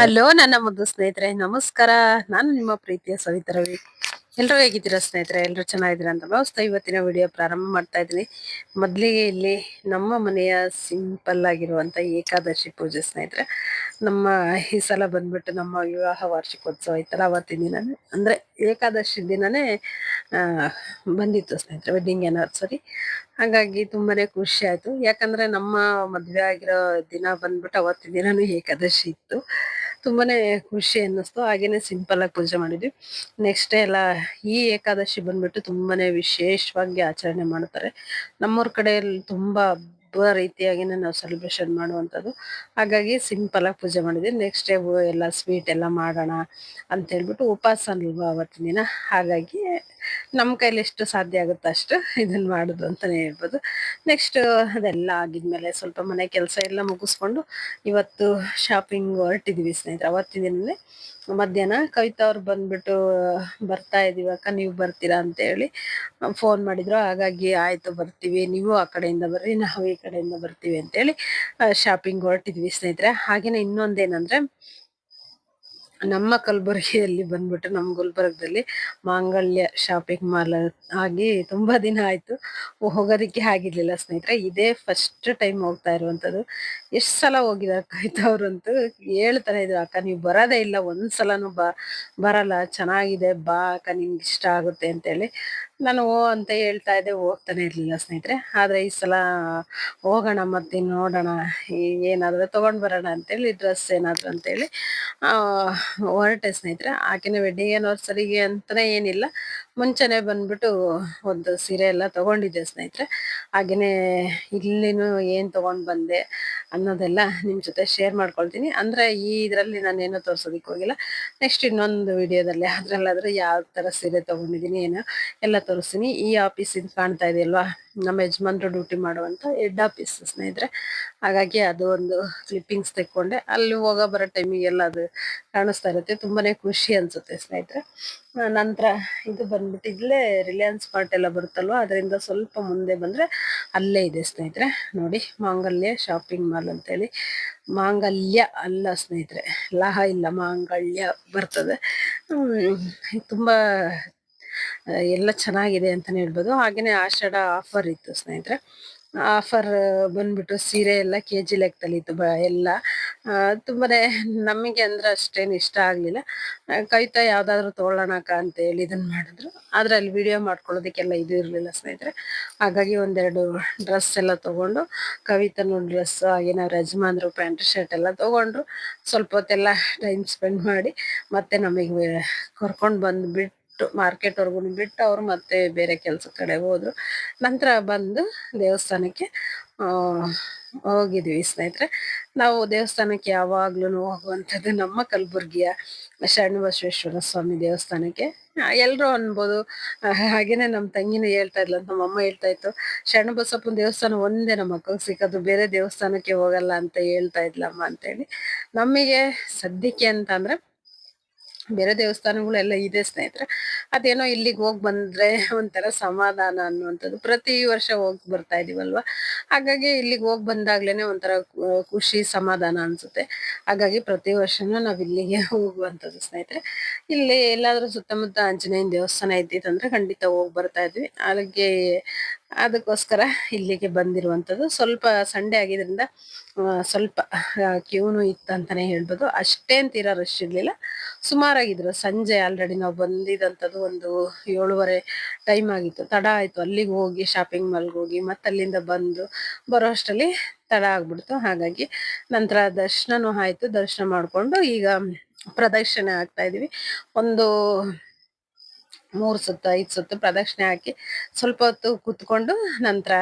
Hello ನನ್ನ ಮುದ್ದು ಸ್ನೇಹಿತರೆ, ನಮಸ್ಕಾರ. ನಾನು ನಿಮ್ಮ ಪ್ರೀತಿಯ ಸವಿತಾ ರವಿ. ಎಲ್ಲರೂ ಹೇಗಿದ್ದೀರಾ ಸ್ನೇಹಿತರೆ? ಎಲ್ಲರೂ ಚೆನ್ನಾಗಿದ್ದೀರಾ ಅಂತ ಭಾವಿಸ್ತಾ ಇವತ್ತಿನ ವಿಡಿಯೋ ಪ್ರಾರಂಭ ಮಾಡ್ತಾ ಇದ್ದೀನಿ. ಮೊದಲಿಗೆ ಇಲ್ಲಿ ನಮ್ಮ ಮನೆಯ ಸಿಂಪಲ್ ಆಗಿರುವಂತ ಏಕಾದಶಿ ಪೂಜೆ ಸ್ನೇಹಿತರೆ. ನಮ್ಮ ಈ ಸಲ ಬಂದ್ಬಿಟ್ಟು ನಮ್ಮ ವಿವಾಹ ವಾರ್ಷಿಕೋತ್ಸವ ಇತ್ತಲ್ಲ ಅವತ್ತಿನ ದಿನನೇ. ಅಂದ್ರೆ ಏಕಾದಶಿ ದಿನನೇ ಬಂದಿತ್ತು ಸ್ನೇಹಿತರೆ ವೆಡ್ಡಿಂಗ್ ಆನಿವರ್ಸರಿ ಹಾಗಾಗಿ ತುಂಬಾನೇ ಖುಷಿ ಆಯ್ತು. ಯಾಕಂದ್ರೆ ನಮ್ಮ ಮದುವೆ ಆಗಿರೋ ದಿನ ಬಂದ್ಬಿಟ್ಟು ಅವತ್ತಿನ ದಿನನೂ ಏಕಾದಶಿ ಇತ್ತು. ತುಂಬಾನೇ ಖುಷಿ ಅನ್ನಿಸ್ತು. ಹಾಗೇನೆ ಸಿಂಪಲ್ ಆಗಿ ಪೂಜೆ ಮಾಡಿದ್ವಿ. ನೆಕ್ಸ್ಟ್ ಎಲ್ಲ ಈ ಏಕಾದಶಿ ಬಂದ್ಬಿಟ್ಟು ತುಂಬಾನೇ ವಿಶೇಷವಾಗಿ ಆಚರಣೆ ಮಾಡ್ತಾರೆ. ನಮ್ಮೂರ ಕಡೆಯಲ್ಲಿ ತುಂಬಾ ಹಬ್ಬ ರೀತಿಯಾಗಿನೇ ನಾವು ಸೆಲೆಬ್ರೇಷನ್ ಮಾಡುವಂಥದ್ದು. ಹಾಗಾಗಿ ಸಿಂಪಲ್ ಆಗಿ ಪೂಜೆ ಮಾಡಿದ್ವಿ. ನೆಕ್ಸ್ಟ್ ಡೇ ಎಲ್ಲ ಸ್ವೀಟ್ ಎಲ್ಲ ಮಾಡೋಣ ಅಂತ ಹೇಳ್ಬಿಟ್ಟು ಉಪವಾಸ ಅಲ್ವಾ ಅವತ್ತಿನ ದಿನ. ಹಾಗಾಗಿ ನಮ್ಮ ಕೈಲಿ ಎಷ್ಟು ಸಾಧ್ಯ ಆಗುತ್ತೆ ಅಷ್ಟು ಇದನ್ನ ಮಾಡುದು ಅಂತಾನೆ ಹೇಳ್ಬೋದು. ನೆಕ್ಸ್ಟ್ ಅದೆಲ್ಲ ಆಗಿದ್ಮೇಲೆ ಸ್ವಲ್ಪ ಮನೆ ಕೆಲಸ ಎಲ್ಲ ಮುಗಿಸ್ಕೊಂಡು ಇವತ್ತು ಶಾಪಿಂಗ್ ಹೊರಟಿದ್ದೀವಿ ಸ್ನೇಹಿತರೆ. ಅವತ್ತಿನ ದಿನವೇ ಮಧ್ಯಾಹ್ನ ಕವಿತಾ ಅವ್ರು ಬಂದ್ಬಿಟ್ಟು, ಬರ್ತಾ ಇದೀವಿ ಅಕ್ಕ, ನೀವು ಬರ್ತೀರಾ ಅಂತ ಹೇಳಿ ಫೋನ್ ಮಾಡಿದ್ರು. ಹಾಗಾಗಿ ಆಯಿತು, ಬರ್ತೀವಿ. ನೀವು ಆ ಕಡೆಯಿಂದ ಬರ್ರಿ, ನಾವು ಈ ಕಡೆಯಿಂದ ಬರ್ತೀವಿ ಅಂತೇಳಿ ಶಾಪಿಂಗ್ ಹೊರಟಿದ್ವಿ ಸ್ನೇಹಿತರೆ. ಹಾಗೆಯೇ ಇನ್ನೊಂದೇನಂದ್ರೆ ನಮ್ಮ ಕಲಬುರಗಿಯಲ್ಲಿ ಬಂದ್ಬಿಟ್ಟು ನಮ್ಮ ಗುಲ್ಬರ್ಗದಲ್ಲಿ ಮಾಂಗಲ್ಯ ಶಾಪಿಂಗ್ ಮಾಲ್ ಆಗಿ ತುಂಬಾ ದಿನ ಆಯ್ತು. ಹೋಗೋದಕ್ಕೆ ಆಗಿರ್ಲಿಲ್ಲ ಸ್ನೇಹಿತರೆ. ಇದೇ ಫಸ್ಟ್ ಟೈಮ್ ಹೋಗ್ತಾ ಇರುವಂತದ್ದು. ಎಷ್ಟು ಸಲ ಹೋಗಿದಾರೆ ಕವಿತವ್ರಂತೂ ಹೇಳ್ತಾನೆ ಇದ್ರು, ಅಕ್ಕ, ನೀವು ಬರೋದೇ ಇಲ್ಲ, ಒಂದ್ಸಲನು ಬಾ, ಬರಲ್ಲ, ಚೆನ್ನಾಗಿದೆ, ಬಾ, ಅಕ್ಕ, ನಿಂಗೆ ಇಷ್ಟ ಆಗುತ್ತೆ ಅಂತೇಳಿ. ನಾನು ಓ ಅಂತ ಹೇಳ್ತಾ ಇದ್ದೆ, ಹೋಗ್ತಾನೆ ಇರ್ಲಿಲ್ಲ ಸ್ನೇಹಿತರೆ. ಆದರೆ ಈ ಸಲ ಹೋಗೋಣ ಮತ್ತೆ, ನೋಡೋಣ. ಏನಾದರೂ ತಗೊಂಡ್ ಬರೋಣ ಅಂತೇಳಿ ಡ್ರೆಸ್ ಏನಾದರೂ ಅಂತೇಳಿ ಹೊರಟೆ ಸ್ನೇಹಿತರೆ. ಆಕಿನ ವೆಡ್ಡಿಂಗ್ ಆ್ಯನಿವರ್ಸರಿಗೆ ಅಂತಲೇ ಏನಿಲ್ಲ. ಮುಂಚೆನೆ ಬಂದ್ಬಿಟ್ಟು ಒಂದು ಸೀರೆ ಎಲ್ಲ ತಗೊಂಡಿದ್ದೆ ಸ್ನೇಹಿತರೆ. ಹಾಗೆಯೇ ಇಲ್ಲಿನೂ ಏನು ತಗೊಂಡ್ ಬಂದೆ ಅನ್ನೋದೆಲ್ಲ ನಿಮ್ಮ ಜೊತೆ ಶೇರ್ ಮಾಡ್ಕೊಳ್ತೀನಿ. ಅಂದ್ರೆ ಈ ಇದರಲ್ಲಿ ನಾನು ಏನೋ ತೋರ್ಸೋದಿಕ್ ಹೋಗಿಲ್ಲ. ನೆಕ್ಸ್ಟ್ ಇನ್ನೊಂದು ವಿಡಿಯೋದಲ್ಲಿ ಅದ್ರಲ್ಲಾದ್ರೆ ಯಾವ ತರ ಸೀರೆ ತೊಗೊಂಡಿದ್ದೀನಿ, ಏನೋ ಎಲ್ಲ ತೋರಿಸ್ತೀನಿ. ಈ ಆಫೀಸ್ ಇದು ಕಾಣ್ತಾ ಇದೆಯಲ್ವಾ ನಮ್ಮ ಯಜಮಾನ್ರು ಡ್ಯೂಟಿ ಮಾಡುವಂತ ಹೆಡ್ ಆಫೀಸ್ ಸ್ನೇಹಿತರೆ ಹಾಗಾಗಿ ಅದು ಒಂದು ಕ್ಲಿಪ್ಪಿಂಗ್ಸ್ ತೆಕ್ಕೊಂಡೆ. ಅಲ್ಲಿ ಹೋಗೋ ಬರೋ ಟೈಮಿಗೆಲ್ಲ ಅದು ಕಾಣಿಸ್ತಾ ಇರುತ್ತೆ. ತುಂಬಾನೇ ಖುಷಿ ಅನ್ಸುತ್ತೆ ಸ್ನೇಹಿತರೆ. ನಂತರ ಇದು ಬಂದ್ಬಿಟ್ಟು ಇಲ್ಲೇ ರಿಲಯನ್ಸ್ ಮಾರ್ಟ್ ಎಲ್ಲ ಬರುತ್ತಲ್ವ? ಅದರಿಂದ ಸ್ವಲ್ಪ ಮುಂದೆ ಬಂದ್ರೆ ಅಲ್ಲೇ ಇದೆ ಸ್ನೇಹಿತರೆ. ನೋಡಿ, ಮಾಂಗಲ್ಯ ಶಾಪಿಂಗ್ ಮಾಲ್ ಅಂತೇಳಿ. ಮಾಂಗಲ್ಯ ಅಲ್ಲ ಸ್ನೇಹಿತರೆ. ಲಹ ಇಲ್ಲ, ಮಾಂಗಲ್ಯ ಬರ್ತದೆ. ತುಂಬಾ ಎಲ್ಲ ಚೆನ್ನಾಗಿದೆ ಅಂತಾನೆ ಹೇಳ್ಬೋದು. ಹಾಗೆಯೇ ಆಷಾಢ ಆಫರ್ ಇತ್ತು ಸ್ನೇಹಿತರೆ. ಆಫರ್ ಬಂದ್ಬಿಟ್ಟು ಸೀರೆ ಎಲ್ಲ ಕೆ ಜಿ ಲೆಕ್ಕದಲ್ಲಿ ಇತ್ತು ಬ ಎಲ್ಲ. ತುಂಬಾನೇ ನಮಗೆ ಅಂದ್ರೆ ಅಷ್ಟೇನು ಇಷ್ಟ ಆಗಲಿಲ್ಲ. ಕೈತ ಯಾವುದಾದ್ರೂ ತೊಗೊಳ್ಳೋಣಕ್ಕ ಅಂತ ಹೇಳಿ ಇದನ್ನ ಮಾಡಿದ್ರು. ಆದರೆ ಅಲ್ಲಿ ವಿಡಿಯೋ ಮಾಡ್ಕೊಳ್ಳೋದಕ್ಕೆಲ್ಲ ಇದು ಇರಲಿಲ್ಲ ಸ್ನೇಹಿತರೆ. ಹಾಗಾಗಿ ಒಂದೆರಡು ಡ್ರೆಸ್ ಎಲ್ಲ ತಗೊಂಡು, ಕವಿತನು ಡ್ರೆಸ್ ಏನಾದ್ರು ಯಜಮಾನ್ರು ಪ್ಯಾಂಟ್ ಶರ್ಟ್ ಎಲ್ಲ ತಗೊಂಡ್ರು. ಸ್ವಲ್ಪ ಹೊತ್ತೆಲ್ಲ ಟೈಮ್ ಸ್ಪೆಂಡ್ ಮಾಡಿ ಮತ್ತೆ ನಮಗೆ ಕರ್ಕೊಂಡು ಬಂದ್ಬಿಟ್ಟು ಮಾರ್ಕೆಟ್ ವರ್ಗು ಬಿಟ್ಟು ಅವ್ರು ಮತ್ತೆ ಬೇರೆ ಕೆಲಸ ಕಡೆ ಹೋದ್ರು. ನಂತರ ಬಂದು ದೇವಸ್ಥಾನಕ್ಕೆ ಹೋಗಿದ್ವಿ ಸ್ನೇಹಿತರೆ. ನಾವು ದೇವಸ್ಥಾನಕ್ಕೆ ಯಾವಾಗ್ಲೂ ಹೋಗುವಂಥದ್ದು ನಮ್ಮ ಕಲಬುರ್ಗಿಯ ಶರಣಬಸವೇಶ್ವರ ಸ್ವಾಮಿ ದೇವಸ್ಥಾನಕ್ಕೆ. ಎಲ್ರು ಅನ್ಬೋದು ಹಾಗೇನೆ ನಮ್ಮ ತಂಗಿನೂ ಹೇಳ್ತಾ ಇದ್ಲ ನಮ್ಮ ಅಮ್ಮ ಹೇಳ್ತಾ ಇತ್ತು. ಶರಣಬಸಪ್ಪನ ದೇವಸ್ಥಾನ ಒಂದೇ ನಮ್ಮ ಮಕ್ಕಳಿಗೆ ಸಿಕ್ಕದು ಬೇರೆ ದೇವಸ್ಥಾನಕ್ಕೆ ಹೋಗಲ್ಲ ಅಂತ ಹೇಳ್ತಾ ಇದ್ಲಮ್ಮ ಅಂತೇಳಿ. ನಮಗೆ ಸದ್ಯಕ್ಕೆ ಅಂತ ಅಂದ್ರೆ ಬೇರೆ ದೇವಸ್ಥಾನಗಳೆಲ್ಲ ಇದೆ ಸ್ನೇಹಿತರೆ. ಅದೇನೋ ಇಲ್ಲಿಗೆ ಹೋಗಿ ಬಂದ್ರೆ ಒಂಥರ ಸಮಾಧಾನ ಅನ್ನುವಂಥದ್ದು. ಪ್ರತಿ ವರ್ಷ ಹೋಗಿ ಬರ್ತಾ ಇದೀವಲ್ವಾ? ಹಾಗಾಗಿ ಇಲ್ಲಿಗೆ ಹೋಗಿ ಬಂದಾಗ್ಲೇನೆ ಒಂಥರ ಖುಷಿ, ಸಮಾಧಾನ ಅನ್ಸುತ್ತೆ. ಹಾಗಾಗಿ ಪ್ರತಿ ವರ್ಷನೂ ನಾವ್ ಇಲ್ಲಿಗೆ ಹೋಗುವಂಥದ್ದು ಸ್ನೇಹಿತರೆ. ಇಲ್ಲಿ ಎಲ್ಲಾದ್ರೂ ಸುತ್ತಮುತ್ತ ಆಂಜನೇಯನ ದೇವಸ್ಥಾನ ಇದ್ದಿತ್ತಂದ್ರೆ ಖಂಡಿತ ಹೋಗಿ ಬರ್ತಾ ಇದ್ವಿ. ಹಾಗೆ ಅದಕ್ಕೋಸ್ಕರ ಇಲ್ಲಿಗೆ ಬಂದಿರುವಂಥದ್ದು. ಸ್ವಲ್ಪ ಸಂಡೆ ಆಗಿದ್ರಿಂದ ಸ್ವಲ್ಪ ಕ್ಯೂನು ಇತ್ತು ಅಂತಲೇ ಹೇಳ್ಬೋದು ತೀರಾ ರಶ್ ಇರಲಿಲ್ಲ. ಸುಮಾರಾಗಿದ್ರು. ಸಂಜೆ ಆಲ್ರೆಡಿ ನಾವು ಬಂದಿದಂಥದ್ದು ಒಂದು ಏಳುವರೆ ಟೈಮ್ ಆಗಿತ್ತು. ತಡ ಆಯಿತು. ಅಲ್ಲಿಗೆ ಹೋಗಿ ಶಾಪಿಂಗ್ ಮಾಲ್ಗೆ ಹೋಗಿ, ಮತ್ತೆ ಅಲ್ಲಿಂದ ಬಂದು ಬರೋ ಅಷ್ಟರಲ್ಲಿ ತಡ ಆಗ್ಬಿಡ್ತು. ಹಾಗಾಗಿ ನಂತರ ದರ್ಶನನೂ ಆಯಿತು. ದರ್ಶನ ಮಾಡಿಕೊಂಡು ಈಗ ಪ್ರದರ್ಶನ ಆಗ್ತಾ ಇದೀವಿ. ಒಂದು ಮೂರ್ ಸುತ್ತು, ಐದು ಸುತ್ತು ಪ್ರದಕ್ಷಿಣೆ ಹಾಕಿ ಸ್ವಲ್ಪ ಹೊತ್ತು ಕುತ್ಕೊಂಡು ನಂತರ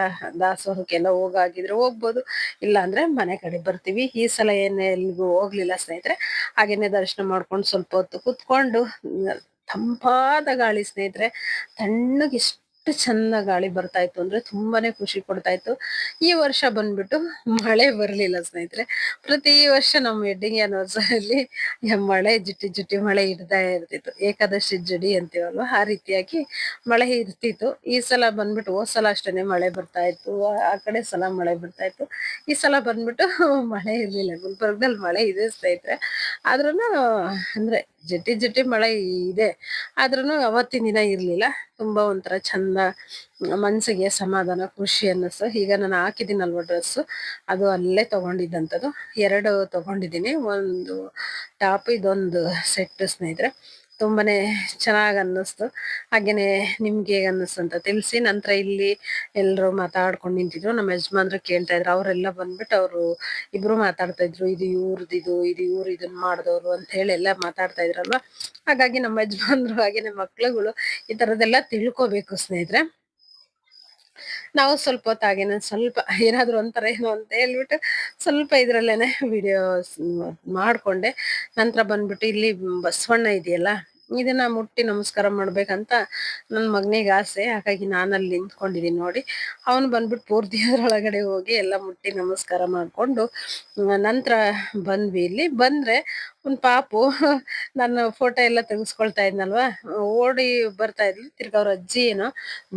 ದಾಸೋಹಕ್ಕೆಲ್ಲ ಹೋಗಾಗಿದ್ರೆ ಹೋಗ್ಬೋದು. ಇಲ್ಲ ಅಂದ್ರೆ ಮನೆ ಕಡೆ ಬರ್ತೀವಿ. ಈ ಸಲ ಏನು ಎಲ್ಲಿಗೂ ಹೋಗ್ಲಿಲ್ಲ ಸ್ನೇಹಿತರೆ, ಹಾಗೇನೆ ದರ್ಶನ ಮಾಡ್ಕೊಂಡು ಸ್ವಲ್ಪ ಹೊತ್ತು ಕುತ್ಕೊಂಡು ತಂಪಾದ ಗಾಳಿ ಸ್ನೇಹಿತರೆ ತಣ್ಣಗೆ ಎಷ್ಟು ಚಂದ ಗಾಳಿ ಬರ್ತಾ ಇತ್ತು ಅಂದ್ರೆ ತುಂಬಾನೇ ಖುಷಿ ಕೊಡ್ತಾ ಇತ್ತು. ಈ ವರ್ಷ ಬಂದ್ಬಿಟ್ಟು ಮಳೆ ಬರ್ಲಿಲ್ಲ ಸ್ನೇಹಿತರೆ. ಪ್ರತಿ ವರ್ಷ ನಮ್ಮ ವೆಡ್ಡಿಂಗ್ ಆನಿವರ್ಸರಿ ಮಳೆ, ಜುಟ್ಟಿ ಜುಟ್ಟಿ ಮಳೆ ಇರ್ತಾ ಇರ್ತಿತ್ತು. ಏಕಾದಶಿ ಜಡಿ ಅಂತೀವಲ್ವ? ಆ ರೀತಿಯಾಗಿ ಮಳೆ ಇರ್ತಿತ್ತು. ಈ ಸಲ ಬಂದ್ಬಿಟ್ಟು ಹೋದ್ ಸಲ ಅಷ್ಟೇನೆ ಮಳೆ ಬರ್ತಾ ಇತ್ತು. ಆ ಕಡೆ ಸಲ ಮಳೆ ಬರ್ತಾ ಇತ್ತು. ಈ ಸಲ ಬಂದ್ಬಿಟ್ಟು ಮಳೆ ಇರ್ಲಿಲ್ಲ. ಗುಲ್ಬರ್ಗದಲ್ಲಿ ಮಳೆ ಇದೆ ಸ್ನೇಹಿತರೆ. ಆದ್ರೂ ಅಂದ್ರೆ ಜಟಿ ಜಟಿ ಮಳೆ ಇದೆ. ಆದ್ರೂ ಅವತ್ತಿನ ದಿನ ಇರಲಿಲ್ಲ. ತುಂಬ ಒಂಥರ ಚಂದ ಮನಸ್ಸಿಗೆ ಸಮಾಧಾನ, ಖುಷಿ ಅನ್ನಿಸ್ತು. ಈಗ ನಾನು ಹಾಕಿದ್ದೀನಲ್ವ ಡ್ರೆಸ್ಸು ಅದು ಅಲ್ಲೇ ತೊಗೊಂಡಿದ್ದಂಥದ್ದು. ಎರಡು ತೊಗೊಂಡಿದ್ದೀನಿ. ಒಂದು ಟಾಪ್ ಇದೊಂದು ಸೆಟ್ ಸ್ನೇಹಿತರೆ. ತುಂಬಾನೇ ಚೆನ್ನಾಗಿ ಅನ್ನಿಸ್ತು. ಹಾಗೇನೆ ನಿಮ್ಗೆ ಹೇಗೆ ಅನ್ನಿಸ್ತು ಅಂತ ತಿಳಿಸಿ, ನಂತರ ಇಲ್ಲಿ ಎಲ್ಲರೂ ಮಾತಾಡ್ಕೊಂಡು ನಿಂತಿದ್ರು. ನಮ್ಮ ಯಜಮಾನ್ರು ಕೇಳ್ತಾ ಇದ್ರು. ಅವರೆಲ್ಲ ಬಂದ್ಬಿಟ್ಟು ಅವರು ಇಬ್ರು ಮಾತಾಡ್ತಾ ಇದ್ರು. ಇದು ಇವ್ರದ್ದು ಇದು ಇದು ಇವ್ರು ಇದನ್ನ ಮಾಡಿದವರು ಅಂತ ಹೇಳಿ ಎಲ್ಲ ಮಾತಾಡ್ತಾ ಇದ್ರಲ್ವಾ? ಹಾಗಾಗಿ ನಮ್ಮ ಯಜಮಾನ್ರು ಹಾಗೇನೆ ಮಕ್ಳುಗಳು ಈ ತರದೆಲ್ಲ ತಿಳ್ಕೊಬೇಕು ಸ್ನೇಹಿತರೆ. ನಾವು ಸ್ವಲ್ಪ ಹೊತ್ತಾಗಿನ ಸ್ವಲ್ಪ ಏನಾದ್ರೂ ಒಂಥರ ಏನು ಅಂತ ಹೇಳ್ಬಿಟ್ಟು ಸ್ವಲ್ಪ ಇದ್ರಲ್ಲೇನೆ ವಿಡಿಯೋ ಮಾಡ್ಕೊಂಡೆ. ನಂತರ ಬಂದ್ಬಿಟ್ಟು ಇಲ್ಲಿ ಬಸವಣ್ಣ ಇದೆಯಲ್ಲ ಇದನ್ನ ಮುಟ್ಟಿ ನಮಸ್ಕಾರ ಮಾಡ್ಬೇಕಂತ ನನ್ನ ಮಗನಿಗೆ ಆಸೆ. ಹಾಗಾಗಿ ನಾನು ಅಲ್ಲಿ ನಿಂತ್ಕೊಂಡಿದ್ದೀನಿ ನೋಡಿ. ಅವನು ಬಂದ್ಬಿಟ್ಟು ಪೂರ್ತಿ ಅದ್ರೊಳಗಡೆ ಹೋಗಿ ಎಲ್ಲ ಮುಟ್ಟಿ ನಮಸ್ಕಾರ ಮಾಡಿಕೊಂಡು ನಂತರ ಬಂದ್ವಿ ಇಲ್ಲಿ. ಬಂದ್ರೆ ಒಂದು ಪಾಪು ನನ್ನ ಫೋಟೋ ಎಲ್ಲ ತೆಗೆಸ್ಕೊಳ್ತಾ ಇದ್ನಲ್ವಾ? ಓಡಿ ಬರ್ತಾ ಇದ್ಲು. ತಿರ್ಗ ಅವ್ರ ಅಜ್ಜಿ ಏನೋ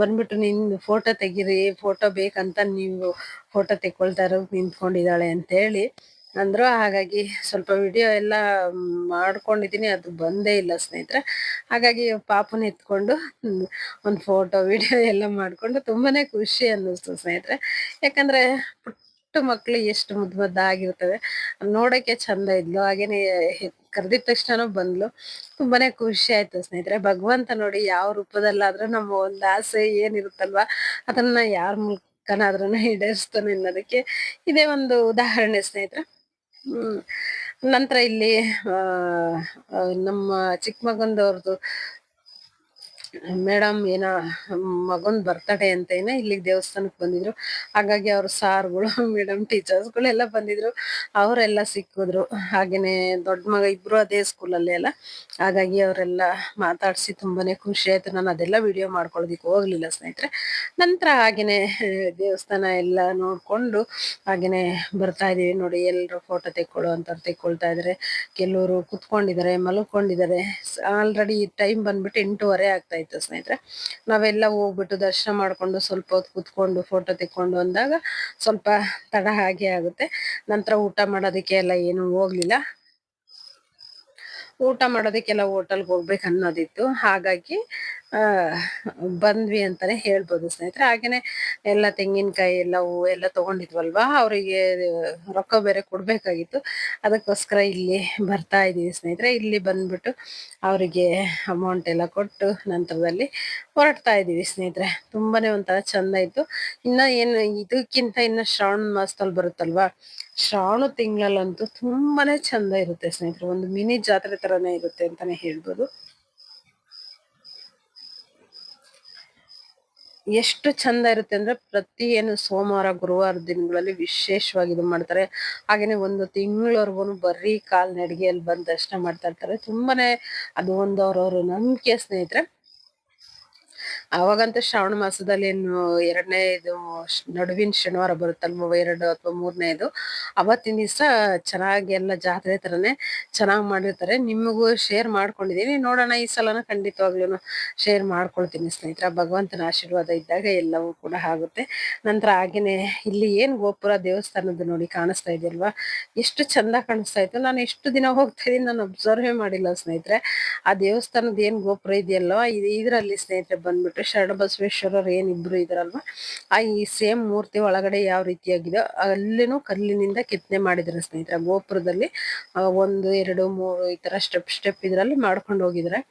ಬಂದ್ಬಿಟ್ಟು, ನಿನ್ ಫೋಟೋ ತೆಗೀರಿ ಫೋಟೋ ಬೇಕಂತ ನೀವು ಫೋಟೋ ತೆಕ್ಕೊಳ್ತಾ ಇರೋ ನಿಂತ್ಕೊಂಡಿದ್ದಾಳೆ ಅಂತೇಳಿ ಅಂದ್ರು ಹಾಗಾಗಿ ಸ್ವಲ್ಪ ವಿಡಿಯೋ ಎಲ್ಲ ಮಾಡ್ಕೊಂಡಿದ್ದೀನಿ ಅದು ಬಂದೇ ಇಲ್ಲ ಸ್ನೇಹಿತರೆ. ಹಾಗಾಗಿ ಪಾಪನ ಎತ್ಕೊಂಡು ಒಂದು ಫೋಟೋ ವಿಡಿಯೋ ಎಲ್ಲ ಮಾಡ್ಕೊಂಡು ತುಂಬಾನೇ ಖುಷಿ ಅನ್ನಿಸ್ತು ಸ್ನೇಹಿತರೆ. ಯಾಕಂದ್ರೆ ಪುಟ್ಟ ಮಕ್ಳು ಎಷ್ಟು ಮುದ್ದು ಮುದ್ದಾಗಿರ್ತವೆ ನೋಡಕ್ಕೆ ಚಂದ ಇದ್ಲು, ಹಾಗೇನೆ ಕರೆದಿದ ತಕ್ಷಣ ಬಂದ್ಲು. ತುಂಬಾನೇ ಖುಷಿ ಆಯ್ತು ಸ್ನೇಹಿತರೆ. ಭಗವಂತ ನೋಡಿ ಯಾವ ರೂಪದಲ್ಲಾದ್ರೂ ನಮ್ಮ ಒಂದು ಆಸೆ ಏನಿರುತ್ತಲ್ವಾ, ಅದನ್ನ ಯಾರ ಮೂಲಕನಾದ್ರೂ ಈಡೇರಿಸ್ತಾನೆ ಅನ್ನೋದಕ್ಕೆ ಇದೇ ಒಂದು ಉದಾಹರಣೆ ಸ್ನೇಹಿತರೆ. ನಂತರ ಇಲ್ಲಿ ನಮ್ಮ ಚಿಕ್ಕ ಮಗಂದವ್ರದ್ದು ಮೇಡಮ್, ಏನ ಮಗನ್ ಬರ್ತಡೆ ಏನ ಇಲ್ಲಿಗೆ ದೇವಸ್ಥಾನಕ್ಕೆ ಬಂದಿದ್ರು. ಹಾಗಾಗಿ ಅವ್ರ ಸಾರ್ಗಳು, ಮೇಡಮ್ ಟೀಚರ್ಸ್ಗಳು ಎಲ್ಲ ಬಂದಿದ್ರು. ಅವರೆಲ್ಲ ಸಿಕ್ಕಿದ್ರು. ಹಾಗೇನೆ ದೊಡ್ಡ ಮಗ ಇಬ್ರು ಅದೇ ಸ್ಕೂಲಲ್ಲಿ ಅಲ್ಲ. ಹಾಗಾಗಿ ಅವರೆಲ್ಲ ಮಾತಾಡ್ಸಿ ತುಂಬಾನೇ ಖುಷಿ ಆಯ್ತು. ನಾನು ಅದೆಲ್ಲ ವಿಡಿಯೋ ಮಾಡ್ಕೊಳ್ಳೋದಿಕ್ಕೆ ಹೋಗ್ಲಿಲ್ಲ ಸ್ನೇಹಿತರೆ. ನಂತರ ಹಾಗೇನೆ ದೇವಸ್ಥಾನ ಎಲ್ಲ ನೋಡ್ಕೊಂಡು ಹಾಗೇನೆ ಬರ್ತಾ ಇದೀವಿ ನೋಡಿ ಎಲ್ಲರೂ ಫೋಟೋ ತೆಕ್ಕೊಳ್ಳೋ ಅಂತ ತೆಕ್ಕೊಳ್ತಾ ಇದಾರೆ. ಕೆಲವರು ಕುತ್ಕೊಂಡಿದ್ದಾರೆ ಮಲ್ಕೊಂಡಿದ್ದಾರೆ ಆಲ್ರೆಡಿ ಟೈಮ್ ಬಂದ್ಬಿಟ್ಟು ಎಂಟೂವರೆ ಆಗ್ತಾ ಇತ್ತು ಸ್ನೇಹಿತರೆ. ನಾವೆಲ್ಲ ಹೋಗ್ಬಿಟ್ಟು ದರ್ಶನ ಮಾಡ್ಕೊಂಡು ಸ್ವಲ್ಪ ಹೊತ್ತು ಕುತ್ಕೊಂಡು ಫೋಟೋ ತೆಕ್ಕೊಂಡು ಅಂದಾಗ ಸ್ವಲ್ಪ ತಡ ಹಾಗೆ ಆಗುತ್ತೆ. ನಂತರ ಊಟ ಮಾಡೋದಕ್ಕೆ ಎಲ್ಲ ಏನು ಹೋಗ್ಲಿಲ್ಲ. ಊಟ ಮಾಡೋದಕ್ಕೆಲ್ಲ ಹೋಟೆಲ್ಗೆ ಹೋಗ್ಬೇಕು ಅನ್ನೋದಿತ್ತು. ಹಾಗಾಗಿ ಬಂದ್ವಿ ಅಂತಾನೆ ಹೇಳ್ಬೋದು ಸ್ನೇಹಿತರೆ. ಹಾಗೇನೆ ಎಲ್ಲ ತೆಂಗಿನಕಾಯಿ, ಎಲ್ಲ ಹೂವು ಎಲ್ಲ ತಗೊಂಡಿದ್ವಲ್ವಾ? ಅವರಿಗೆ ರೊಕ್ಕ ಬೇರೆ ಕೊಡ್ಬೇಕಾಗಿತ್ತು. ಅದಕ್ಕೋಸ್ಕರ ಇಲ್ಲಿ ಬರ್ತಾ ಇದ್ದೀವಿ ಸ್ನೇಹಿತರೆ. ಇಲ್ಲಿ ಬಂದ್ಬಿಟ್ಟು ಅವರಿಗೆ ಅಮೌಂಟ್ ಎಲ್ಲ ಕೊಟ್ಟು ನಂತರದಲ್ಲಿ ಹೊರಡ್ತಾ ಇದ್ದೀವಿ ಸ್ನೇಹಿತರೆ. ತುಂಬಾನೇ ಒಂಥರ ಚಂದ ಇತ್ತು. ಇನ್ನ ಏನು, ಇದಕ್ಕಿಂತ ಇನ್ನ ಶ್ರಾವಣ ಮಾಸದಲ್ಲಿ ಬರುತ್ತಲ್ವಾ? ಶ್ರಾವಣ ತಿಂಗಳಲ್ಲಂತೂ ತುಂಬಾನೇ ಚಂದ ಇರುತ್ತೆ ಸ್ನೇಹಿತರೆ. ಒಂದು ಮಿನಿ ಜಾತ್ರೆ ತರನೇ ಇರುತ್ತೆ ಅಂತಾನೆ ಹೇಳ್ಬೋದು. ಎಷ್ಟು ಚಂದ ಇರುತ್ತೆ ಅಂದ್ರೆ ಪ್ರತಿ ಏನು ಸೋಮವಾರ, ಗುರುವಾರ ದಿನಗಳಲ್ಲಿ ವಿಶೇಷವಾಗಿ ಇದು ಮಾಡ್ತಾರೆ. ಹಾಗೇನೆ ಒಂದು ತಿಂಗಳವರೆಗೂ ಬರೀ ಕಾಲ್ ನಡಿಗೆಯಲ್ಲಿ ಬಂದು ದರ್ಶನ ಮಾಡ್ತಾ ಇರ್ತಾರೆ. ತುಂಬಾನೇ ಅದು ಒಂದು ಅವ್ರವ್ರ ನಂಬಿಕೆ ಸ್ನೇಹಿತರೆ. ಅವಾಗಂತೂ ಶ್ರಾವಣ ಮಾಸದಲ್ಲಿ ಏನು ಎರಡನೇ ಇದು ನಡುವಿನ ಶನಿವಾರ ಬರುತ್ತಲ್ವ ಎರಡು ಅಥವಾ ಮೂರನೇದು. ಅವತ್ತಿನ ದಿವಸ ಚೆನ್ನಾಗಿ ಎಲ್ಲ ಜಾತ್ರೆ ತರನೇ ಚೆನ್ನಾಗಿ ಮಾಡಿರ್ತಾರೆ. ನಿಮಗೂ ಶೇರ್ ಮಾಡ್ಕೊಂಡಿದೀನಿ. ನೋಡೋಣ ಈ ಸಲನ ಖಂಡಿತವಾಗ್ಲೂ ಶೇರ್ ಮಾಡ್ಕೊಳ್ತೀನಿ ಸ್ನೇಹಿತರ. ಭಗವಂತನ ಆಶೀರ್ವಾದ ಇದ್ದಾಗ ಎಲ್ಲವೂ ಕೂಡ ಆಗುತ್ತೆ. ನಂತರ ಹಾಗೇನೆ ಇಲ್ಲಿ ಏನ್ ಗೋಪುರ ದೇವಸ್ಥಾನದ ನೋಡಿ ಕಾಣಿಸ್ತಾ ಇದೆಯಲ್ವಾ? ಎಷ್ಟು ಚಂದ ಕಾಣಿಸ್ತಾ ಇತ್ತು. ನಾನು ಎಷ್ಟು ದಿನ ಹೋಗ್ತಾ ಇದ್ದೀನಿ ನಾನು ಅಬ್ಸರ್ವೇ ಮಾಡಿಲ್ಲ ಸ್ನೇಹಿತರೆ. ಆ ದೇವಸ್ಥಾನದ ಏನ್ ಗೋಪುರ ಇದೆಯಲ್ವಾ ಇದರಲ್ಲಿ ಸ್ನೇಹಿತರೆ ಬಂದ್ಬಿಟ್ಟು ಶರಣ ಬಸವೇಶ್ವರರು ಏನಿಬ್ರು ಇದ್ರಲ್ವಾ? ಆ ಈ ಸೇಮ್ ಮೂರ್ತಿ ಒಳಗಡೆ ಯಾವ ರೀತಿಯಾಗಿದೆ, ಅಲ್ಲಿನೂ ಕಲ್ಲಿನಿಂದ ಕೆತ್ತನೆ ಮಾಡಿದ್ರೆ ಸ್ನೇಹಿತರೆ. ಗೋಪುರದಲ್ಲಿ ಒಂದು, ಎರಡು, ಮೂರು ಈ ತರ ಸ್ಟೆಪ್ ಸ್ಟೆಪ್ ಇದ್ರಲ್ಲಿ ಮಾಡ್ಕೊಂಡು ಹೋಗಿದ್ರೆ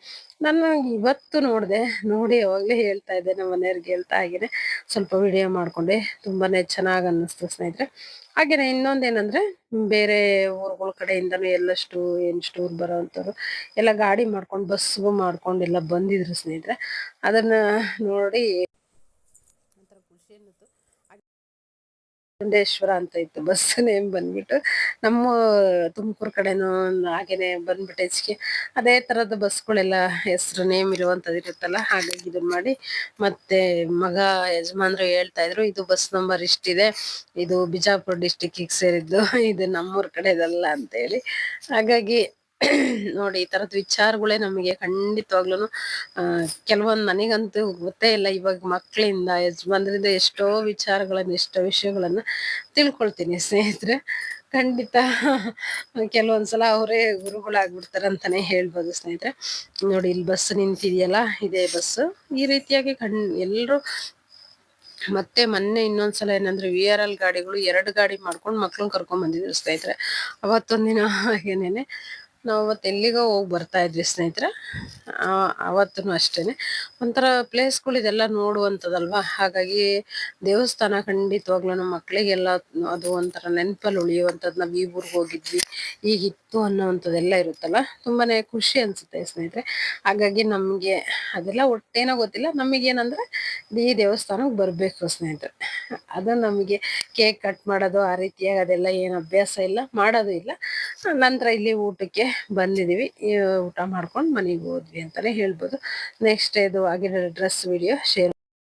ನಾನು ಇವತ್ತು ನೋಡಿದೆ, ನೋಡಿ ಅವಾಗಲೇ ಹೇಳ್ತಾ ಇದ್ದೆ ನಮ್ಮ ಮನೆಯವ್ರಿಗೆ ಹೇಳ್ತಾ ಹಾಗೇನೆ. ಸ್ವಲ್ಪ ವಿಡಿಯೋ ಮಾಡ್ಕೊಂಡೆ. ತುಂಬಾನೇ ಚೆನ್ನಾಗಿ ಅನ್ನಿಸ್ತು ಸ್ನೇಹಿತರೆ. ಹಾಗೇನೆ ಇನ್ನೊಂದೇನಂದ್ರೆ ಬೇರೆ ಊರುಗಳ ಕಡೆಯಿಂದನೂ ಎಲ್ಲಷ್ಟು ಏನ್ ಸ್ಟೂರ್ ಬರೋವಂಥವ್ರು ಎಲ್ಲ ಗಾಡಿ ಮಾಡ್ಕೊಂಡು ಬಸ್ಗೂ ಮಾಡ್ಕೊಂಡು ಎಲ್ಲ ಬಂದಿದ್ರು ಸ್ನೇಹಿತರೆ. ಅದನ್ನ ನೋಡಿ ಚುಂಡೇಶ್ವರ ಅಂತ ಇತ್ತು ಬಸ್ ನೇಮ್ ಬಂದ್ಬಿಟ್ಟು. ನಮ್ಮ ತುಮಕೂರು ಕಡೆನೂ ಹಾಗೇನೆ ಬಂದ್ಬಿಟ್ಟು ಹೆಚ್ಚಿಗೆ ಅದೇ ತರದ ಬಸ್ಗಳೆಲ್ಲ ಹೆಸರು, ನೇಮ್ ಇರುವಂತದ್ ಇರುತ್ತಲ್ಲ, ಹಾಗಾಗಿ ಇದನ್ನ ಮಾಡಿ ಮತ್ತೆ ಮಗ ಯಜಮಾನ್ರು ಹೇಳ್ತಾ ಇದ್ರು, ಇದು ಬಸ್ ನಂಬರ್ ಇಷ್ಟಿದೆ, ಇದು ಬಿಜಾಪುರ ಡಿಸ್ಟಿಕ್ ಸೇರಿದ್ದು, ಇದು ನಮ್ಮೂರ್ ಕಡೆದಲ್ಲ ಅಂತ ಹೇಳಿ. ಹಾಗಾಗಿ ನೋಡಿ, ಈ ತರದ ವಿಚಾರಗಳೇ ನಮಗೆ ಖಂಡಿತವಾಗ್ಲೂ ಕೆಲವೊಂದು ನನಗಂತೂ ಗೊತ್ತೇ ಇಲ್ಲ. ಇವಾಗ ಮಕ್ಕಳಿಂದ, ಯಜಮಾನ್ರಿಂದ ಎಷ್ಟೋ ವಿಚಾರಗಳನ್ನು, ಎಷ್ಟೋ ವಿಷಯಗಳನ್ನ ತಿಳ್ಕೊಳ್ತೀನಿ ಸ್ನೇಹಿತರೆ. ಖಂಡಿತ ಕೆಲವೊಂದ್ಸಲ ಅವರೇ ಗುರುಗಳಾಗ್ಬಿಡ್ತಾರೆ ಅಂತಾನೆ ಹೇಳ್ಬೋದು ಸ್ನೇಹಿತರೆ. ನೋಡಿ, ಇಲ್ಲಿ ಬಸ್ ನಿಂತಿದೆಯಲ್ಲ, ಇದೇ ಬಸ್ಸು ಈ ರೀತಿಯಾಗಿ ಕಣ್ ಎಲ್ಲರೂ ಮತ್ತೆ ಮೊನ್ನೆ ಇನ್ನೊಂದ್ಸಲ ಏನಂದ್ರೆ ವಿ ಆರ್ ಎಲ್ ಗಾಡಿಗಳು ಎರಡು ಗಾಡಿ ಮಾಡ್ಕೊಂಡು ಮಕ್ಳನ್ನ ಕರ್ಕೊಂಡ್ ಬಂದಿದ್ರು ಸ್ನೇಹಿತರೆ. ಅವತ್ತೊಂದಿನ ಏನೇನೆ ನಾವು ಅವತ್ತು ಎಲ್ಲಿಗೋ ಹೋಗಿ ಬರ್ತಾ ಇದ್ವಿ ಸ್ನೇಹಿತರೆ. ಅವತ್ತೂ ಅಷ್ಟೇನೆ. ಒಂಥರ ಪ್ಲೇಸ್ಗಳು ಇದೆಲ್ಲ ನೋಡುವಂಥದ್ದಲ್ವಾ ಹಾಗಾಗಿ ದೇವಸ್ಥಾನ ಖಂಡಿತವಾಗ್ಲೂ ನಮ್ಮ ಮಕ್ಕಳಿಗೆಲ್ಲ ಅದು ಒಂಥರ ನೆನಪಲ್ಲಿ ಉಳಿಯುವಂಥದ್ದು ನಾವು ಈ ಊರಿಗೆ ಹೋಗಿದ್ವಿ ಈಗಿತ್ತು ಅನ್ನೋವಂಥದ್ದೆಲ್ಲ ಇರುತ್ತಲ್ಲ, ತುಂಬಾನೇ ಖುಷಿ ಅನ್ಸುತ್ತೆ ಸ್ನೇಹಿತರೆ. ಹಾಗಾಗಿ ನಮಗೆ ಅದೆಲ್ಲ ಒಟ್ಟೇನೋ ಗೊತ್ತಿಲ್ಲ, ನಮಗೇನಂದ್ರೆ ಈ ದೇವಸ್ಥಾನಕ್ಕೆ ಬರಬೇಕು ಸ್ನೇಹಿತರೆ. ಅದು ನಮಗೆ ಕೇಕ್ ಕಟ್ ಮಾಡೋದು, ಆ ರೀತಿಯಾಗಿ ಅದೆಲ್ಲ ಏನು ಅಭ್ಯಾಸ ಇಲ್ಲ, ಮಾಡೋದು ಇಲ್ಲ. ನಂತರ ಇಲ್ಲಿ ಊಟಕ್ಕೆ ಬಂದಿದೀವಿ ಈ ಊಟ ಮಾಡ್ಕೊಂಡು ಮನೆಗೆ ಹೋದ್ವಿ ಅಂತಾನೆ ಹೇಳ್ಬೋದು. ನೆಕ್ಸ್ಟ್ ಇದು ಆಗಿರೋ ಡ್ರೆಸ್ ವಿಡಿಯೋ ಶೇರ್